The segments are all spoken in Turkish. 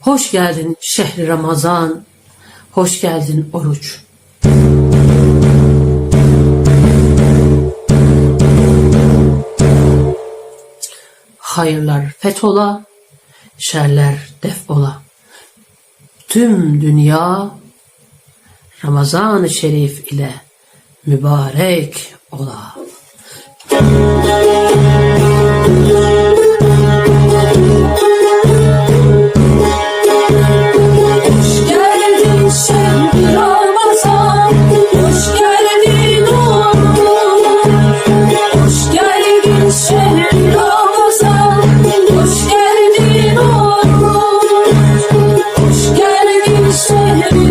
Hoş geldin şehri Ramazan, hoş geldin oruç. Hayırlar fethola, şerler defola. Tüm dünya Ramazan-ı Şerif ile mübarek ola.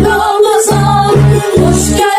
Ramazan hoş geldin.